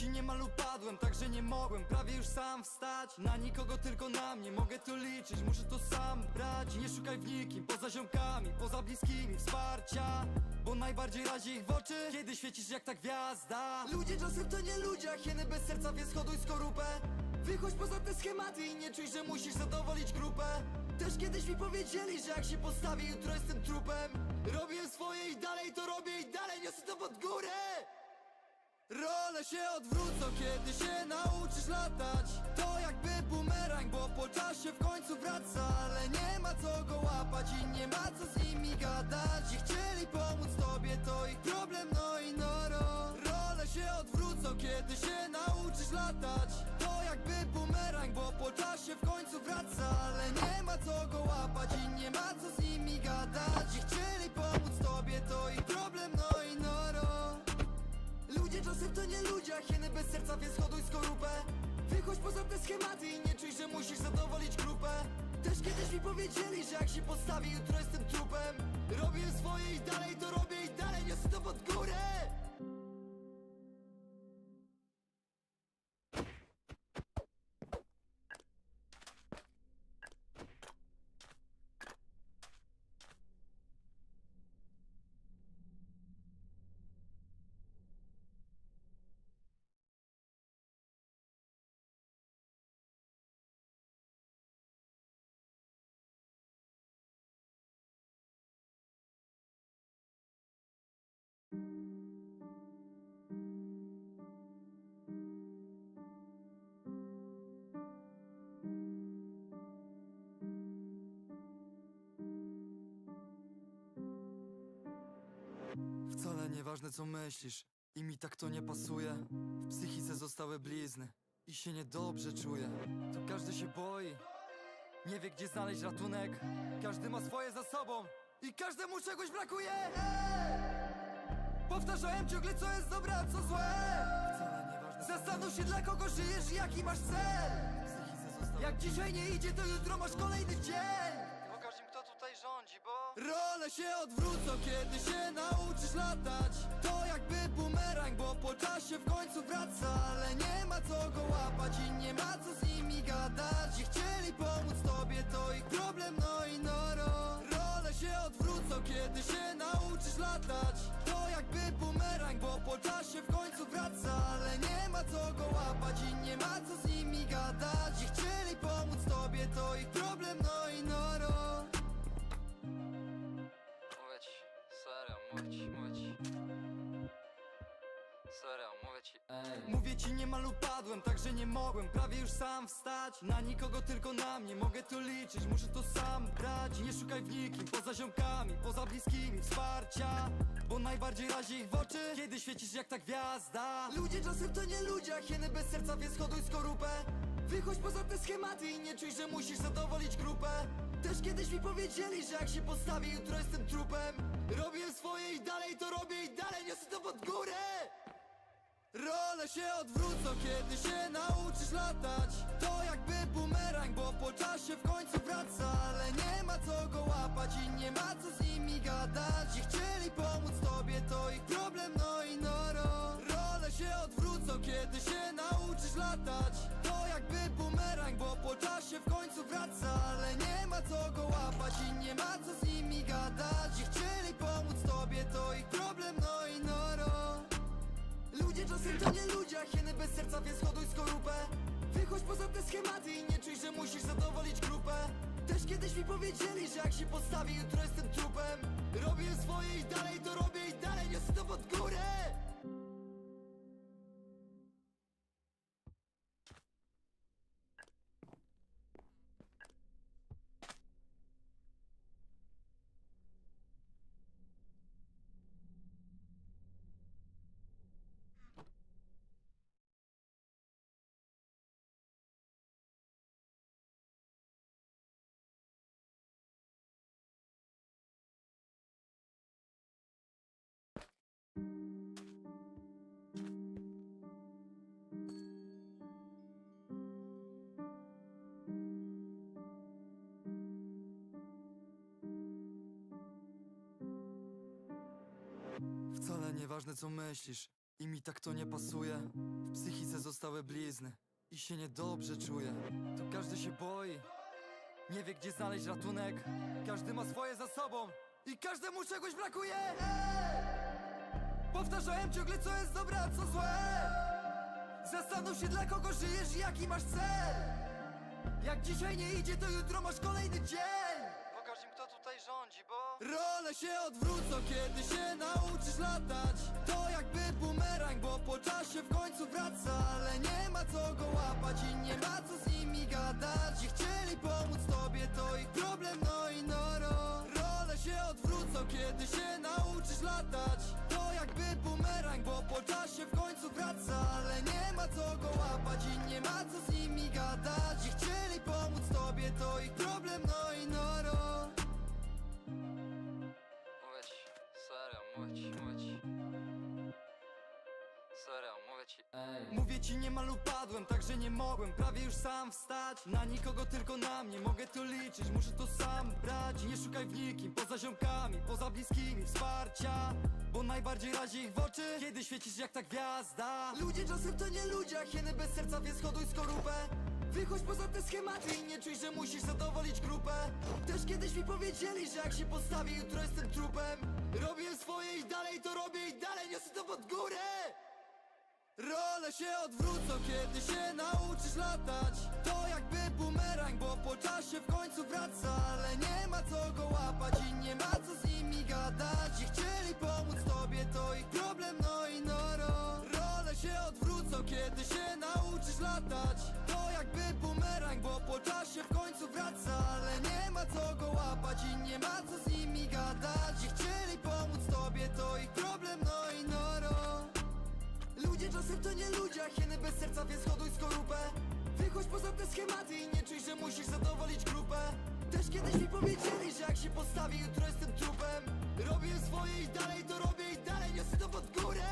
ci niemal upadłem, także nie mogłem Prawie już sam wstać. Na nikogo, tylko na mnie Mogę to liczyć, muszę to sam brać. Nie szukaj w nikim, poza ziomkami Poza bliskimi, wsparcia Bo najbardziej razi ich w oczy Kiedy świecisz jak ta gwiazda. Ludzie czasem to nie ludzie, a hieny bez serca Więc hoduj skorupę. Wychodź poza te schematy i nie czuj, że musisz zadowolić grupę. Też kiedyś mi powiedzieli, że jak się postawię, jutro jestem trupem. Robię swoje i dalej to robię i dalej niosę to pod górę Role się odwrócą, kiedy się nauczysz latać. To jakby bumerang, bo po czasie w końcu wraca. Ale nie ma co go łapać i nie ma co z nimi gadać. Chcieli pomóc tobie, to ich problem, no i noro. Role się odwrócą, kiedy się nauczysz latać. To jakby bumerang, bo po czasie w końcu wraca. Ale nie ma co go łapać i nie ma co z nimi gadać. Chcieli pomóc tobie, to ich problem, no i noro czasem to nie ludzie, a hieny bez serca, więc hoduj skorupę. Wychodź poza te schematy i nie czuj, że musisz zadowolić grupę. Też kiedyś mi powiedzieli, że jak się postawi, jutro jestem trupem. Robię swoje i dalej to robię i dalej niosę to pod górę nieważne co myślisz. I mi tak to nie pasuje. W psychice zostały blizny. I się niedobrze czuję. Tu każdy się boi. Nie wie gdzie znaleźć ratunek. Każdy ma swoje za sobą. I każdemu czegoś brakuje. Powtarzałem ciągle co jest dobre, a co złe. Zastanów się dla kogo żyjesz i jaki masz cel. Jak dzisiaj nie idzie to jutro masz kolejny dzień Role się odwrócą, kiedy się nauczysz latać. To jakby bumerang, bo po czasie w końcu wraca. Ale nie ma co go łapać i nie ma co z nimi gadać. I chcieli pomóc tobie, to ich problem, no i noro. Role się odwrócą, kiedy się nauczysz latać. To jakby bumerang, bo po czasie w końcu wraca. Ale nie ma co go łapać i nie ma co z nimi gadać. I chcieli pomóc tobie, to ich problem, no Serio, mówię ci, ej. Mówię ci niemal upadłem, także nie mogłem Prawie już sam wstać. Na nikogo, tylko na mnie Mogę to liczyć, muszę to sam brać. Nie szukaj w nikim, poza ziomkami Poza bliskimi, wsparcia Bo najbardziej razi ich w oczy Kiedy świecisz jak ta gwiazda. Ludzie czasem to nie ludzie, a hieny bez serca Więc hoduj skorupę. Wychodź poza te schematy i nie czuj, że musisz zadowolić grupę. Też kiedyś mi powiedzieli, że jak się postawię, jutro jestem trupem. Robię swoje i dalej to robię i dalej niosę to pod górę Role się odwrócą, kiedy się nauczysz latać. To jakby bumerang, bo po czasie w końcu wraca. Ale nie ma co go łapać i nie ma co z nimi gadać. I chcieli pomóc tobie, to ich problem, no i noro. Role się odwrócą, kiedy się nauczysz latać. To jakby bumerang, bo po czasie w końcu wraca. Ale nie ma co go łapać i nie ma co z nimi gadać. I chcieli pomóc tobie, to ich problem, no i noro Ludzie czasem to nie ludzie, hieny bez serca, więc hoduj skorupę. Wychodź poza te schematy i nie czuj, że musisz zadowolić grupę. Też kiedyś mi powiedzieli, że jak się postawię, jutro jestem trupem. Robię swoje i dalej to robię i dalej niosę to pod górę co myślisz. I mi tak to nie pasuje. W psychice zostały blizny. I się niedobrze czuję. Tu każdy się boi. Nie wie gdzie znaleźć ratunek. Każdy ma swoje za sobą. I każdemu czegoś brakuje. Powtarzałem ciągle co jest dobre, a co złe. Zastanów się dla kogo żyjesz i jaki masz cel. Jak dzisiaj nie idzie to jutro masz kolejny dzień Pokaż im kto tutaj rządzi, bo Role się odwrócą, kiedy się nauczysz latać. To jakby bumerang, bo po czasie w końcu wraca. Ale nie ma co go łapać i nie ma co z nimi gadać. I chcieli pomóc tobie, to ich problem, no i noro. Role się odwrócą, kiedy się nauczysz latać. To jakby bumerang, bo po czasie w końcu wraca. Ale nie ma co go łapać i nie ma co z nimi gadać. I chcieli pomóc tobie, to ich problem, no i noro Ej. Mówię ci niemal upadłem, także nie mogłem Prawie już sam wstać. Na nikogo, tylko na mnie Mogę to liczyć, muszę to sam brać. Nie szukaj w nikim, poza ziomkami Poza bliskimi, wsparcia Bo najbardziej razi ich w oczy Kiedy świecisz jak ta gwiazda. Ludzie czasem to nie ludzie, a hieny bez serca Więc hoduj skorupę. Wychodź poza te schematy i nie czuj, że musisz zadowolić grupę. Też kiedyś mi powiedzieli, że jak się postawię, jutro jestem trupem. Robię swoje i dalej to robię i dalej niosę to pod górę Role się odwrócą, kiedy się nauczysz latać. To jakby bumerang, bo po czasie w końcu wraca Ale nie ma co go łapać i nie ma co z nimi gadać. I chcieli pomóc tobie, to ich problem, no i noro. Role się odwrócą, kiedy się nauczysz latać. To jakby bumerang, bo po czasie w końcu wraca Ale nie ma co go łapać i nie ma co z nimi gadać. I chcieli pomóc tobie, to ich problem, no i noro czasem to nie ludzie, hieny bez serca, więc hoduj skorupę. Wychodź poza te schematy i nie czuj, że musisz zadowolić grupę. Też kiedyś mi powiedzieli, że jak się postawię, jutro jestem trupem. Robię swoje i dalej to robię i dalej niosę to pod górę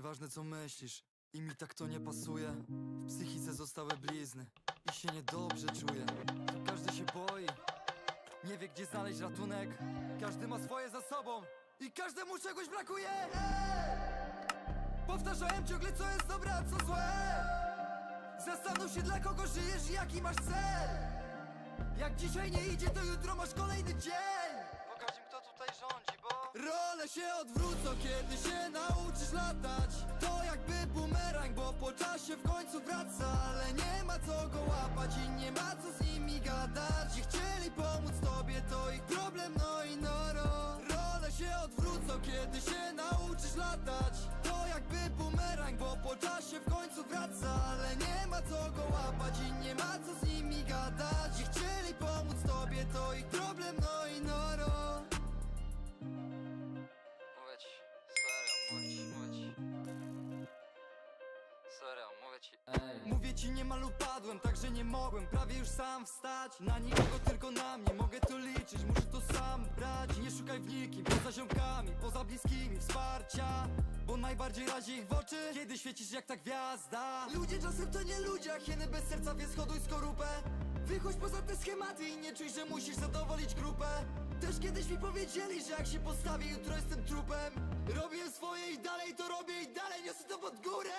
nieważne co myślisz i mi tak to nie pasuje. W psychice zostały blizny i się niedobrze czuję. Każdy się boi, nie wie gdzie znaleźć ratunek. Każdy ma swoje za sobą i każdemu czegoś brakuje. Powtarzałem ciągle co jest dobre, a co złe. Zastanów się dla kogo żyjesz i jaki masz cel. Jak dzisiaj nie idzie to jutro masz kolejny dzień Pokaż im kto tutaj rządzi, bo Role się odwrócą, kiedy się nauczysz latać. To jakby bumerang, bo po czasie w końcu wraca Ale nie ma co go łapać i nie ma co z nimi gadać. I chcieli pomóc tobie, to ich problem, no i noro. Role się odwrócą, kiedy się nauczysz latać. To jakby bumerang, bo po czasie w końcu wraca Ale nie ma co go łapać i nie ma co z nimi gadać. I chcieli pomóc tobie, to ich problem, no i noro Serio, mówię ci, ej. Mówię ci niemal upadłem, także nie mogłem Prawie już sam wstać. Na nikogo, tylko na mnie Mogę to liczyć, muszę to sam brać. Nie szukaj w nikim, poza ziomkami Poza bliskimi, wsparcia Bo najbardziej razi ich w oczy Kiedy świecisz jak ta gwiazda. Ludzie czasem to nie ludzie, a hieny bez serca Więc hoduj skorupę. Wychodź poza te schematy i nie czuj, że musisz zadowolić grupę. Też kiedyś mi powiedzieli, że jak się postawię, jutro jestem trupem. Robię swoje i dalej to robię i dalej niosę to pod górę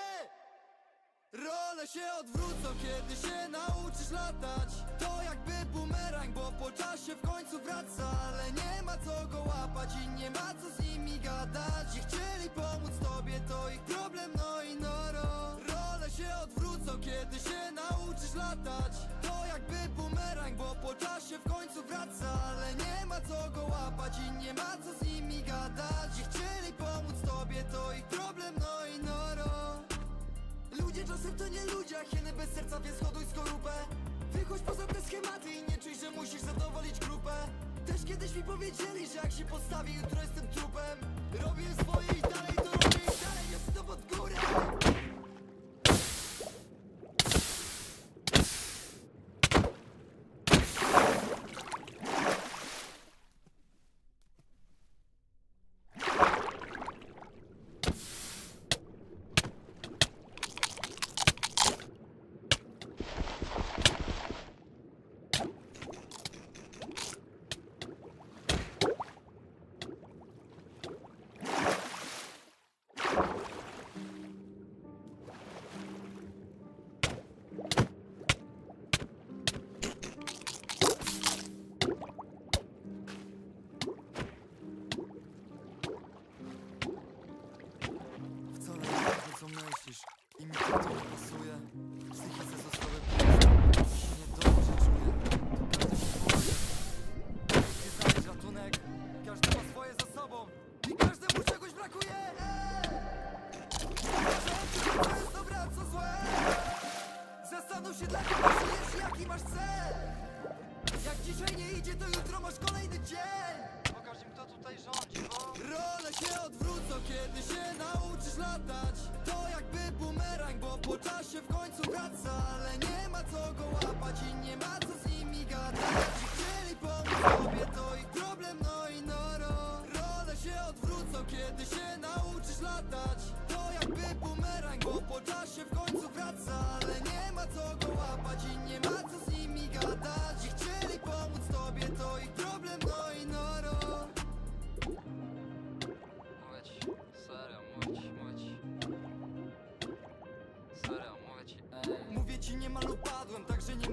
Role się odwrócą, kiedy się nauczysz latać. To jakby bumerang, bo po czasie w końcu wraca. Ale nie ma co go łapać i nie ma co z nimi gadać. I chcieli pomóc tobie, to ich problem, no i noro. Role się odwrócą, kiedy się nauczysz latać. To jakby bumerang, bo po czasie w końcu wraca. Ale nie ma co go łapać i nie ma co z nimi gadać. I chcieli pomóc tobie, to ich problem, no i noro Ludzie czasem to nie ludzie, a hieny bez serca, więc hoduj skorupę. Wychodź poza te schematy i nie czuj, że musisz zadowolić grupę. Też kiedyś mi powiedzieli, że jak się postawi, jutro jestem trupem. Robię swoje i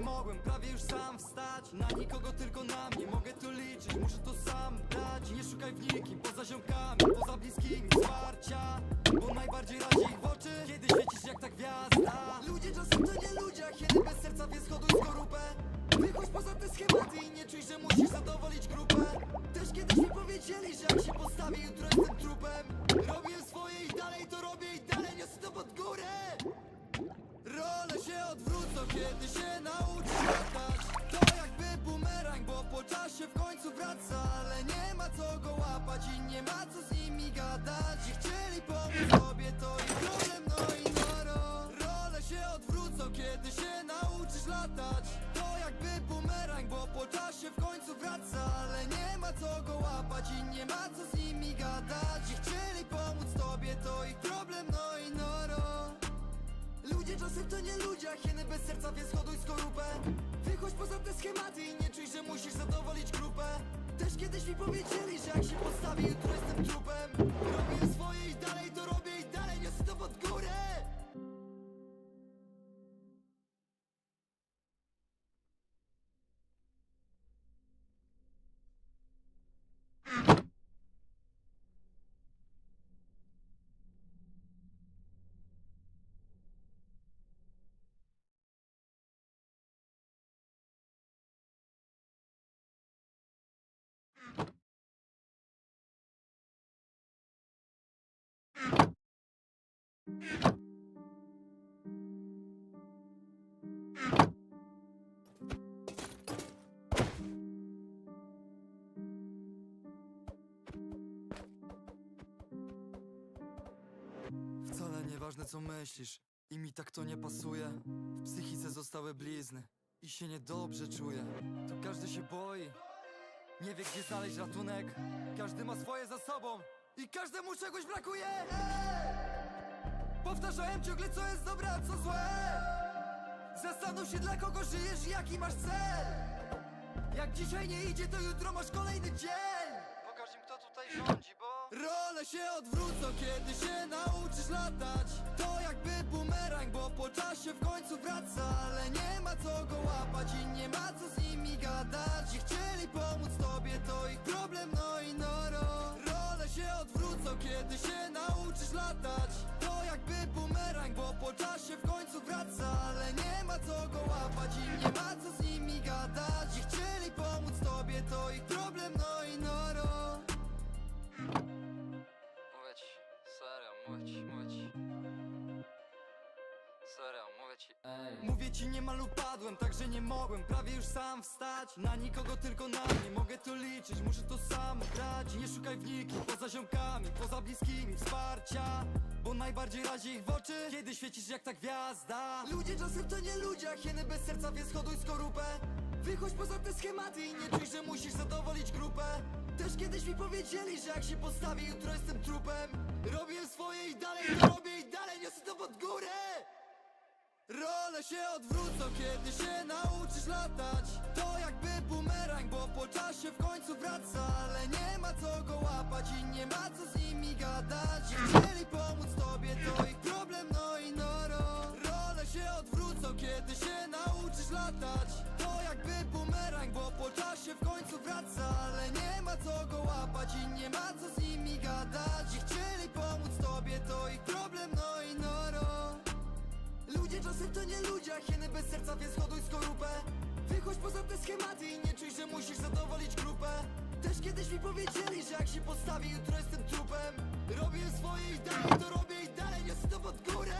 mogłem prawie już sam wstać. Na nikogo tylko na mnie, mogę tu liczyć, muszę to sam dać. Nie szukaj w nikim, poza ziomkami, poza bliskimi. Wsparcia Bo najbardziej razi ich w oczy, kiedy świecisz jak ta gwiazda. Ludzie czasem to nie ludzie, a hieny bez serca, więc hoduj skorupę. Wychodź poza te schematy i nie czuj, że musisz zadowolić grupę. Też kiedyś mi powiedzieli, że jak się postawi, jutro jestem trupem. Robię swoje i dalej to robię i dalej niosę to pod górę Role się odwrócą, kiedy się nauczysz latać. To jakby bumerang, bo po czasie w końcu wraca Ale nie ma co go łapać i nie ma co z nimi gadać. I chcieli pomóc tobie, to ich problem, no i noro. Role się odwrócą, kiedy się nauczysz latać. To jakby bumerang, bo po czasie w końcu wraca Ale nie ma co go łapać i nie ma co z nimi gadać. I chcieli pomóc tobie, to ich problem, Wcale nieważne co myślisz. I mi tak to nie pasuje. W psychice zostały blizny. I się niedobrze czuję. To każdy się boi. Nie wie gdzie znaleźć ratunek. Każdy ma swoje za sobą. I każdemu czegoś brakuje Powtarzałem ciągle co jest dobre, a co złe. Zastanów się dla kogo żyjesz i jaki masz cel. Jak dzisiaj nie idzie to jutro masz kolejny dzień. Pokaż im kto tutaj rządzi, bo Role się odwrócą, kiedy się nauczysz latać. To jakby bumerang, bo po czasie w końcu wraca. Ale nie ma co go łapać i nie ma co z nimi gadać. I chcieli pomóc tobie, to ich problem, no i noro. Role się odwrócą, kiedy się nauczysz latać Jakby bumerang, bo po czasie w końcu wraca Ale nie ma co go łapać i nie ma co z nimi gadać. I chcieli Mówię ci niemal upadłem, także nie mogłem Prawie już sam wstać. Na nikogo tylko na mnie Mogę to liczyć, muszę to sam grać. Nie szukaj w nikim, poza ziomkami Poza bliskimi, wsparcia Bo najbardziej razi ich w oczy Kiedy świecisz jak ta gwiazda. Ludzie czasem to nie ludzie, a hieny bez serca Więc hoduj skorupę. Wychodź poza te schematy i nie czuj, że musisz zadowolić grupę. Też kiedyś mi powiedzieli, że jak się postawię Jutro jestem trupem. Robię swoje i dalej to robię i dalej Niosę to pod górę Role się odwrócą, kiedy się nauczysz latać. To jakby bumerang, bo po czasie w końcu wraca. Ale nie ma co go łapać i nie ma co z nimi gadać. Chcieli pomóc tobie, to ich problem, no i noro. Role się odwrócą, kiedy się nauczysz latać. To jakby bumerang, bo po czasie w końcu wraca. Ale nie ma co go łapać i nie ma co z nimi gadać. Chcieli pomóc tobie, to ich problem, no i noro Ludzie czasem to nie ludzie, a hieny bez serca, więc hoduj skorupę. Wychodź poza te schematy i nie czuj, że musisz zadowolić grupę. Też kiedyś mi powiedzieli, że jak się postawi, jutro jestem trupem. Robię swoje i dalej to robię i dalej niosę to pod górę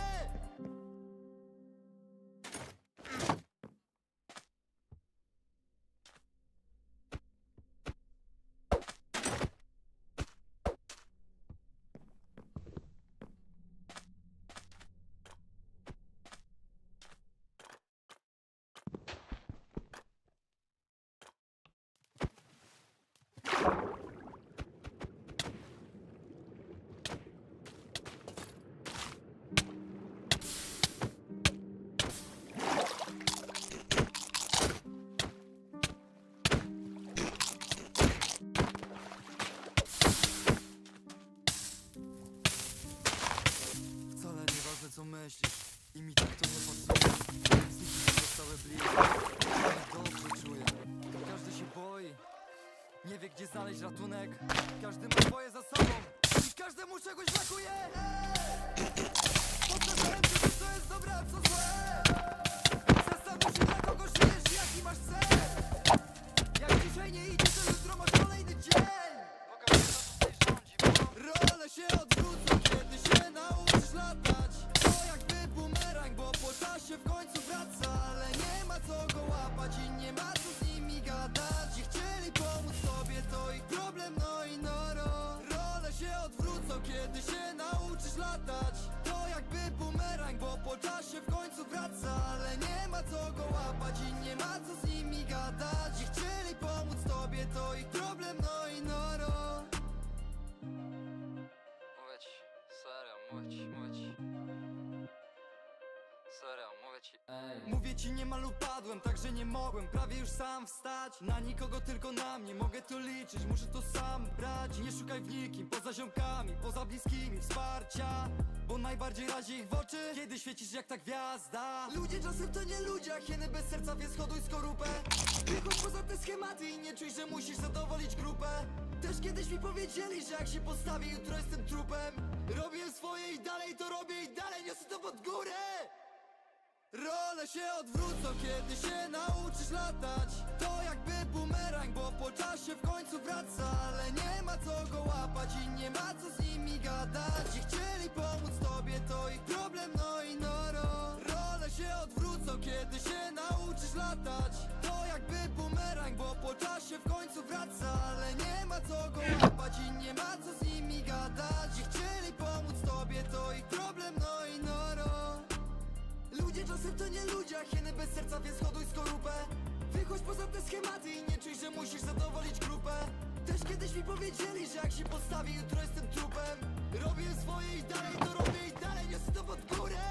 latać. To jakby bumerang, bo po czasie w końcu wraca Ale nie ma co go łapać i nie ma co z nimi gadać. I chcieli pomóc tobie, to ich problem, no i noro Ej. Mówię ci niemal upadłem, także nie mogłem Prawie już sam wstać. Na nikogo tylko na mnie Mogę to liczyć, muszę to sam brać. Nie szukaj w nikim, poza ziomkami Poza bliskimi, wsparcia Bo najbardziej razi ich w oczy Kiedy świecisz jak ta gwiazda. Ludzie czasem to nie ludzie, a hieny bez serca Więc hoduj skorupę. Wychodź poza te schematy i nie czuj, że musisz zadowolić grupę. Też kiedyś mi powiedzieli, że jak się postawię Jutro jestem trupem. Robię swoje i dalej to robię I dalej niosę to pod górę Role się odwrócą, kiedy się nauczysz latać. To jakby bumerang, bo po czasie w końcu wraca Ale nie ma co go łapać i nie ma co z nimi gadać. I chcieli pomóc tobie, to ich problem, no i noro. Role się odwrócą, kiedy się nauczysz latać. To jakby bumerang, bo po czasie w końcu wraca Ale nie ma co go łapać i nie ma co z nimi gadać. I chcieli pomóc tobie, to ich problem, no czasem to nie ludzie, a hieny bez serca, więc hoduj skorupę. Wychodź poza te schematy i nie czuj, że musisz zadowolić grupę. Też kiedyś mi powiedzieli, że jak się postawię, jutro jestem trupem. Robię swoje i dalej to robię i dalej niosę to pod górę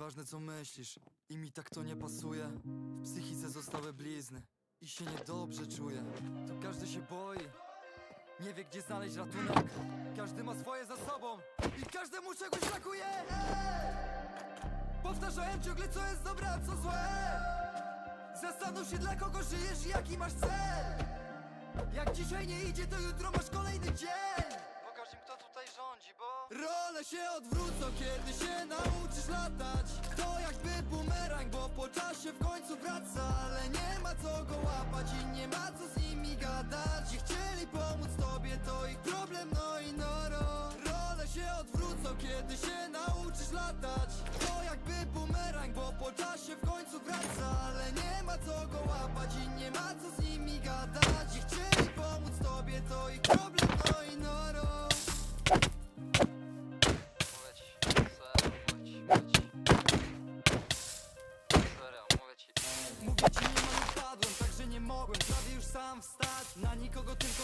nieważne co myślisz. I mi tak to nie pasuje. W psychice zostały blizny. I się niedobrze czuję. Tu każdy się boi. Nie wie gdzie znaleźć ratunek. Każdy ma swoje za sobą. I każdemu czegoś brakuje. Powtarzałem ciągle co jest dobre, a co złe. Zastanów się dla kogo żyjesz i jaki masz cel. Jak dzisiaj nie idzie to jutro masz kolejny dzień. Pokaż im kto tutaj rządzi, bo Role się odwrócą kiedy się nauczysz bo po czasie w końcu wraca Ale nie ma co go łapać i nie ma co z nimi gadać. I chcieli pomóc tobie, to ich problem, no i noro. Role się odwrócą kiedy się nauczysz latać. To jakby bumerang, bo po czasie w końcu wraca Ale nie ma co go łapać i nie ma co z nimi gadać. I chcieli pomóc tobie, to ich problem, no i noro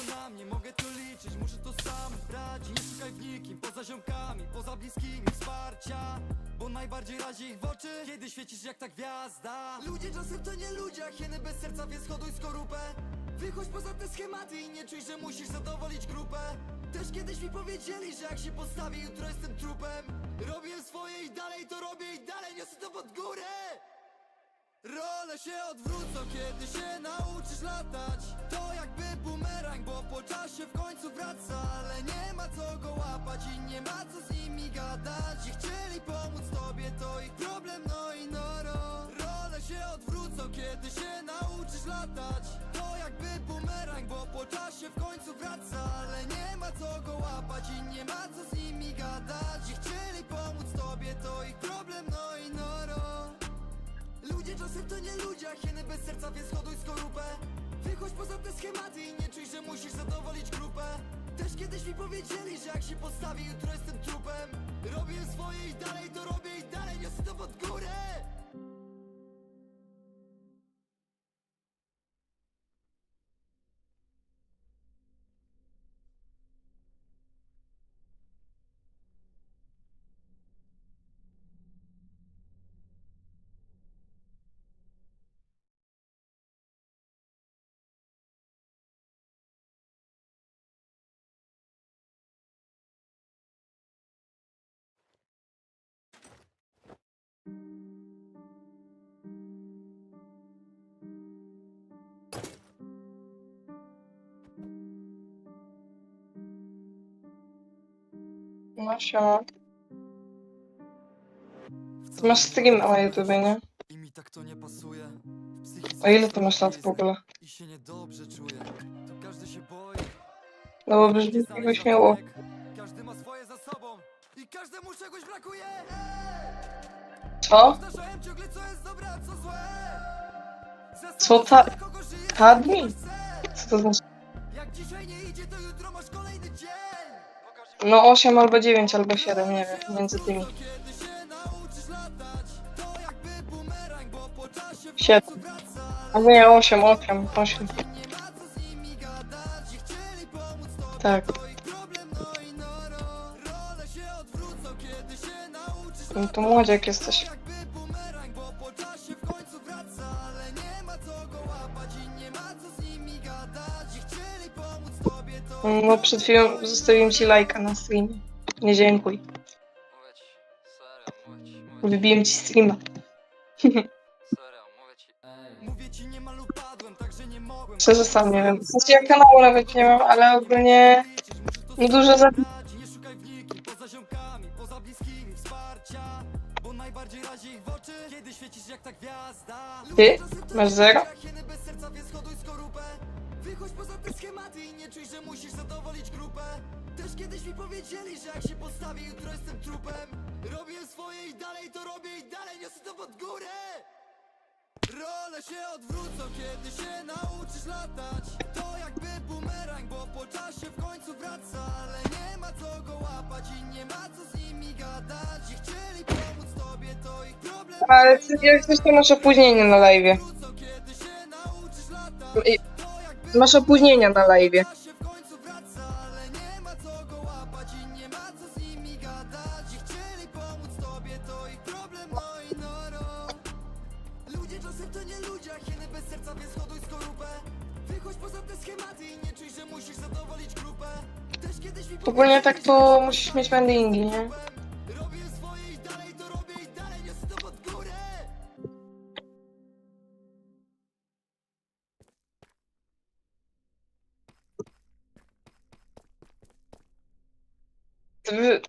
na mnie Mogę to liczyć, muszę to sam brać. Nie szukaj w nikim, poza ziomkami Poza bliskimi wsparcia Bo najbardziej razi ich w oczy Kiedy świecisz jak ta gwiazda. Ludzie czasem to nie ludzie, a hieny bez serca Więc hoduj skorupę. Wychodź poza te schematy i nie czuj, że musisz zadowolić grupę. Też kiedyś mi powiedzieli, że jak się postawię Jutro jestem trupem. Robię swoje i dalej to robię I dalej niosę to pod górę. Role się odwrócą, kiedy się nauczysz latać. To jakby bo po czasie w końcu wraca Ale nie ma co go łapać i nie ma co z nimi gadać. I chcieli pomóc tobie, to ich problem, no i noro. Role się odwrócą, kiedy się nauczysz latać. To jakby bumerang, bo po czasie w końcu wraca Ale nie ma co go łapać i nie ma co z nimi gadać. I chcieli pomóc tobie, to ich problem, no i noro. Ludzie czasem to nie ludzie, a hieny bez serca, więc hoduj skorupę Wychodź poza te schematy i nie czuj, że musisz zadowolić grupę. Też kiedyś mi powiedzieli, że jak się postawię, jutro jestem trupem. Robię swoje i dalej to robię i dalej niosę to pod górę siema. Ty masz streama na YouTubie, nie? I mi tak to nie pasuje A ile ty masz lat w ogóle? I się niedobrze czuję Tu każdy się boi No bo brzmi jakby śmiało. Każdy ma swoje za sobą I każdemu czegoś brakuje Co? Co jest dobre, co złe Co ta- cel. Co to znaczy? Jak dzisiaj nie idzie, to jutro masz kolejny dzień No 8 albo 9 albo 7, nie wiem, między tymi. Kiedy się nauczysz latać, to jakby bumerang, bo po czasie w No przed chwilą zostawiłem ci lajka na streamie. Nie dziękuj. Wybiłem ci streama. Szczerze sam nie wiem. Znaczy ja kanału nawet nie mam, ale ogólnie no dużo za... W w Ty? Masz zero? Wychodź poza te schematy i nie czuj, że musisz zadowolić grupę. Też kiedyś mi powiedzieli, że jak się postawię, jutro jestem trupem. Robię swoje i dalej to robię i dalej niosę to pod górę. Role się odwrócą, kiedy się nauczysz latać. To jakby bumerang, bo po czasie w końcu wraca. Ale nie ma co go łapać i nie ma co z nimi gadać. I chcieli pomóc tobie, to ich problem Ale jak coś to na live. Latać I- To jakby Masz opóźnienia na live. czasie w końcu wraca Ale nie ma co go łapać i nie ma co z nimi gadać I chcieli pomóc tobie, to ich problem, i noro Ludzie czasem to nie ludzie, więc hoduj skorupę Wychodź poza te schematy i nie czuj, że musisz zadowolić grupę Też kiedyś mi Ogólnie tak to musisz mieć mendingi, nie?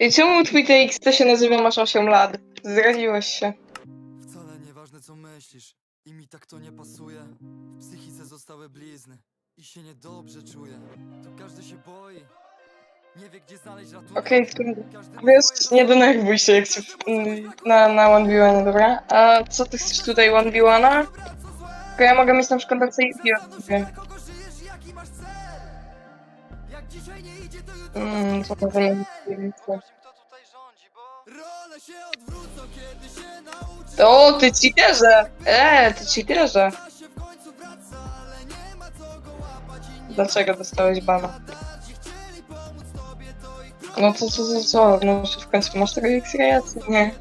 I czemu twój TXT się nazywa masz 8 lat? Zdradziłeś się. Wcale nieważne co myślisz I mi tak to nie pasuje W psychice zostały blizny I się niedobrze czuję Tu każdy się boi Nie wie gdzie znaleźć ratunek Okej. Każdy ma swoje nie denerwuj się jak się w- na, na 1v1, dobra? A co ty chcesz tutaj 1v1? Tylko ja mogę mieć na przykład na tej Mm, co to za nie Pokaż im kto tutaj rządzi, bo... Role się odwrócą kiedy się nauczysz O, ty cheaterze! Eee, ty cheaterze! Co Dlaczego dostałeś bana? No to co, co, co? No w końcu masz tego X-raya, czy nie?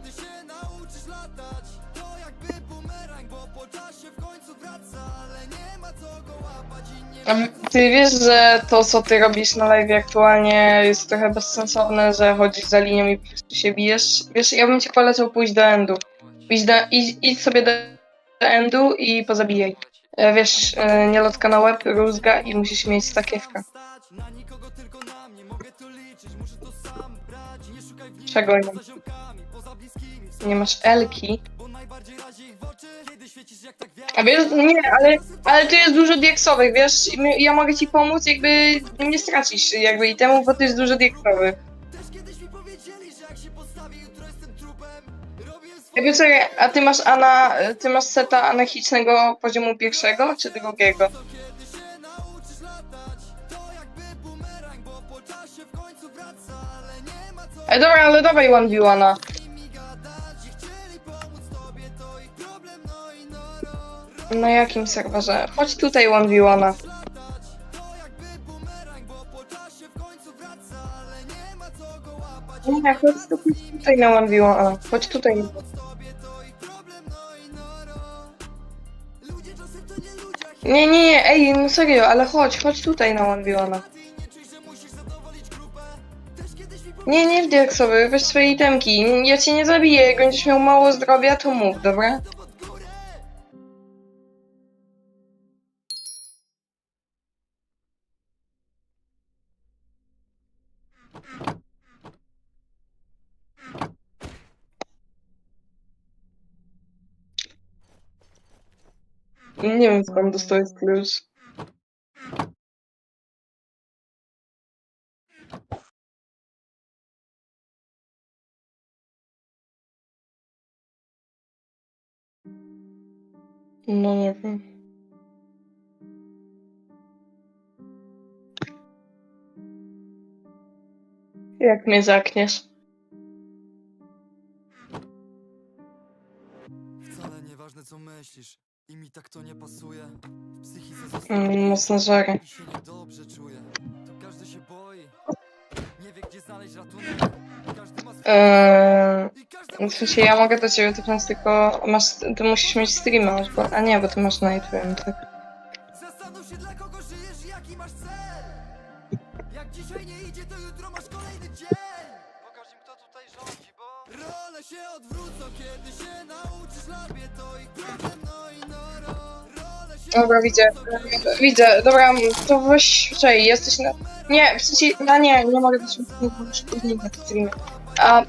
Ty wiesz, że to co ty robisz na live aktualnie jest trochę bezsensowne, że chodzisz za linią i po prostu się bijesz? Wiesz, ja bym ci polecał pójść do endu. Idź, do, idź, idź sobie do, endu i pozabijaj. E, Wiesz, e, nie lotka na łeb, rózga i musisz mieć stakiewkę. Czego nie? Nie masz Elki. Tak A wiesz, nie, ale, ale tu jest dużo dieksowych, wiesz, ja mogę ci pomóc, jakby nie stracisz jakby i temu, bo tu jest dużo dieksowych. Jakby co, a ty masz ana, ty masz seta anarchicznego poziomu pierwszego czy drugiego? Ej, dobra, ale dawaj 1v1. Na jakim serwerze? Chodź tutaj 1v1. latać To jakby bumerang Bo po czasie w końcu wraca Ale nie chodź tu- tutaj na 1v1. Chodź tutaj. nie Nie, nie, ej, no serio, ale chodź, chodź tutaj na 1v1. Ty nie Nie, nie w dieksowych, weź swoje itemki. Ja cię nie zabiję, jak będziesz miał mało zdrowia, to mów, dobra? Nie wiem, skąd dostałeś klucz. No nie wiem. Jak mnie zakniesz? Wcale nieważne co myślisz I mi tak to nie pasuje. W psychice zostało Mm, mocno żarę. I się niedobrze czuję. Tu każdy się boi. Nie wie gdzie znaleźć ratunek. Każdy ma swoje Eee, I każdy w sensie ja mogę do ciebie typnąć tylko masz, ty musisz mieć streama, bo, a nie, bo ty masz Night Room, tak. Role się odwrócą kiedy się nauczysz labie To ich problem no i noro Dobra, widzę, widzę, dobra, to weź, czekaj, jesteś na... Nie, w sensie, no nie, nie mogę dać opóźnienia na streamie. A,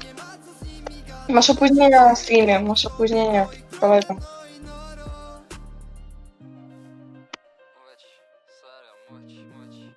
masz opóźnienia na streamie, masz opóźnienia, kolego.